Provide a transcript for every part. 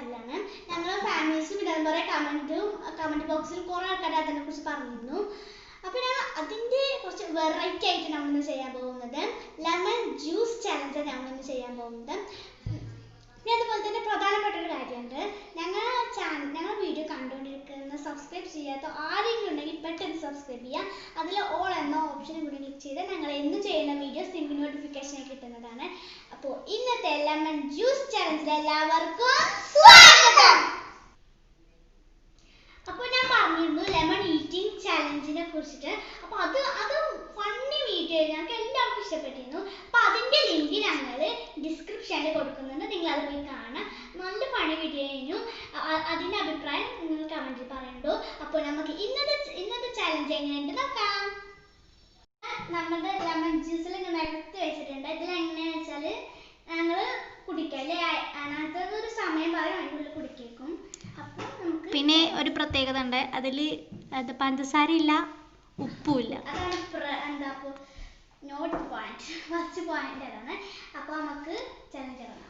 അതിലാണ് ഞങ്ങൾ ഫാമിലീസ് വിടാൻ പോലെ കമന്റും കമന്റ് ബോക്സിൽ കുറെ ആൾക്കാർ അതിനെ കുറിച്ച് പറഞ്ഞിരുന്നു. അപ്പൊ ഞാൻ അതിന്റെ കുറച്ച് വെറൈറ്റി ആയിട്ട് നമ്മളിന്ന് ചെയ്യാൻ പോകുന്നത് ലെമൺ ജ്യൂസ് ചലഞ്ച് നമ്മളിന്ന് ചെയ്യാൻ പോകുന്നത്. പിന്നെ അതുപോലെ തന്നെ പ്രധാനപ്പെട്ട ഒരു കാര്യമുണ്ട്. ഞങ്ങൾ ചാനൽ ഞങ്ങൾ വീഡിയോ കണ്ടുകൊണ്ടിരിക്കുന്ന സബ്സ്ക്രൈബ് ചെയ്യാത്ത ആരെങ്കിലും ഉണ്ടെങ്കിൽ പെട്ടെന്ന് സബ്സ്ക്രൈബ് ചെയ്യുക അതിൽ ഓൾ എന്ന ഓപ്ഷൻ കൂടി ക്ലിക്ക് ചെയ്ത് ഞങ്ങൾ എന്ന് ചെയ്യുന്ന വീഡിയോസ് നിങ്ങൾക്ക് നോട്ടിഫിക്കേഷൻ കിട്ടുന്നതാണ്. അപ്പോൾ ഇന്നത്തെ ലെമൺ ജ്യൂസ് ചലഞ്ചിൽ എല്ലാവർക്കും സ്വാഗതം. അപ്പോൾ ഞാൻ പറഞ്ഞിരുന്നു ലെമൺ ഈറ്റിംഗ് ചലഞ്ചിനെ കുറിച്ചിട്ട്. അപ്പോൾ അത് അത് ഫണ്ണി വീഡിയോ ഞങ്ങൾക്ക് എല്ലാവർക്കും ഇഷ്ടപ്പെട്ടിരുന്നു. അപ്പോൾ അതിന്റെ ലിങ്ക് ഞങ്ങൾ ഡിസ്ക്രിപ്ഷനിൽ കൊടുക്കുന്നുണ്ട്. നിങ്ങൾ അത് പോയി കാണാം. നല്ല ഫണി വീഡിയോ ആയിരുന്നു. അതിന്റെ അഭിപ്രായം കമന്റിൽ പറയണ്ടു? അപ്പോൾ നമുക്ക് ഇന്നത്തെ ഇന്നത്തെ ചലഞ്ച് എങ്ങനെയുണ്ട് നോക്കാം. ജ്യൂസിൽ ഇങ്ങനെ എടുത്ത് വെച്ചിട്ടുണ്ട്. ഇതിൽ എങ്ങനെയാണെന്ന് വെച്ചാൽ ഞങ്ങൾ കുടിക്കാം അല്ലേ? അതിനകത്ത് ഒരു സമയം പറയും അതിനുള്ളിൽ കുടിക്കും അപ്പോൾ നമുക്ക് പിന്നെ ഒരു പ്രത്യേകത ഉണ്ട് അതിൽ അത് പഞ്ചസാര ഇല്ല ഉപ്പുമില്ല അതാണ് പ്ര- എന്താ അപ്പോൾ നോട്ട് പോയിന്റ് ഫസ്റ്റ് പോയിന്റ് അതാണ് അപ്പോൾ നമുക്ക് ചലഞ്ച് ഇറങ്ങാം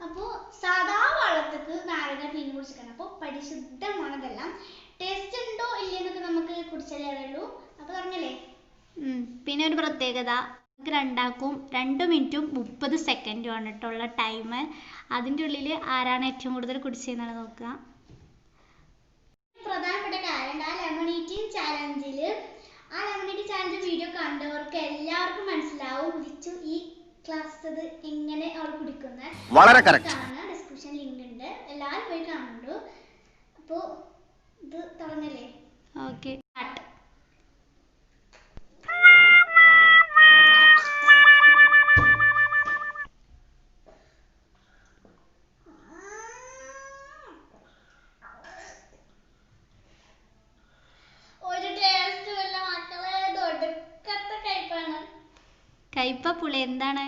അപ്പോൾ സാധാ വെള്ളത്തിക്ക് നാരങ്ങ പിഴിഞ്ഞ് കുടിച്ചിരിക്കണം. അപ്പോൾ പരിശുദ്ധമാണതെല്ലാം. ടേസ്റ്റ് ഉണ്ടോ ഇല്ലയെന്നൊക്കെ നമുക്ക് കുടിച്ചാലേ അറിയുള്ളൂ. അപ്പോൾ പറഞ്ഞല്ലേ? ഉം. പിന്നെ ഒരു പ്രത്യേകത. നമുക്ക് രണ്ടാക്കും രണ്ട് മിനിറ്റും മുപ്പത് സെക്കൻഡും ആണ് കേട്ടുള്ള ടൈം അതിന്റെ ഉള്ളിൽ ആരാണ് ഏറ്റവും കൂടുതൽ കുടിച്ചതെന്നാണ് നോക്കുക. പ്രധാനപ്പെട്ട കാര്യം ആ ലെമൺ ഈറ്റിംഗ് ചാലഞ്ചിൽ ആ ലെമൺ ഈറ്റിംഗ് ചാലഞ്ച് വീഡിയോ കണ്ടവർക്ക് എല്ലാവർക്കും മനസ്സിലാവും കുടിച്ചു ഈ ക്ലാസ് എങ്ങനെ അവർ കുടിക്കുന്നത് വളരെ correct. കാണാം ഡിസ്ക്രിപ്ഷൻ ലിങ്ക് ഉണ്ട്. എല്ലാവരും പോയി കാണുന്നുണ്ടോ. അപ്പോൾ ഇത് തുറന്നല്ലേ? ഓക്കെ. കയ്പ പുളി എന്താണ്?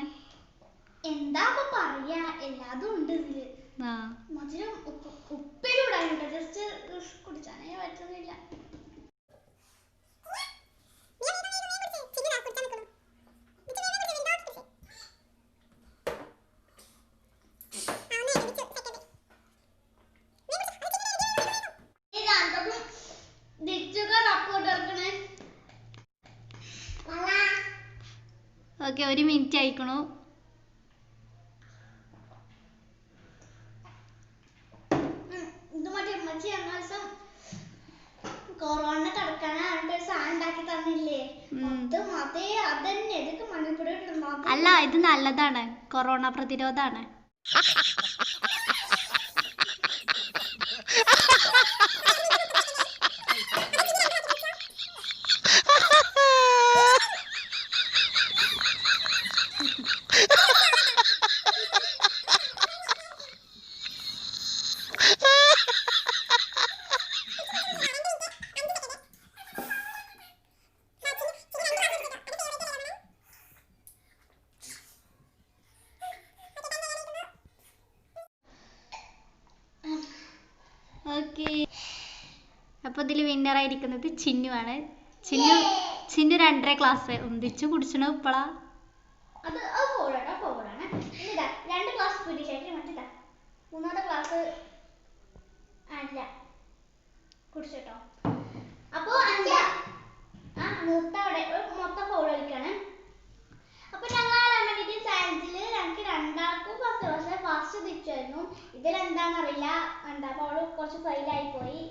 എന്താ പറയാ? എല്ലാതും ഉണ്ട് ഇതിൽ. ആ. മധുരം ഉപ്പ് ഉപ്പിലൂടാനുണ്ട് ജസ്റ്റ് ഓക്കെ ഒരു മിനിറ്റ് ആയിക്കണു കൊറോണ കടക്കാനാണ് ഒരു സാധനം ഉണ്ടാക്കി തന്നില്ലേ? അത് അതേ അതന്നെ. ഇതൊക്കെ അത് അല്ല ഇത് നല്ലതാണ്. കൊറോണ പ്രതിരോധമാണ് അപ്പോൾ ഇതിൽ വിന്നർ ആയിരിക്കുന്നത് ചിന്നു ആണ്. ചിന്നു ചിന്നു രണ്ടര ക്ലാസ് ഒന്നിച്ചു കുടിച്ചണു ഇപ്പളാ? രണ്ട് ക്ലാസ് ക്ലാസ് അല്ല അപ്പോ അവിടെ ഞങ്ങൾ ഫസ്റ്റ് പക്ഷേ ഫസ്റ്റ് എന്താണെന്നറിയില്ല എന്താ അവൾ കുറച്ച് ഫെയിലായി പോയി.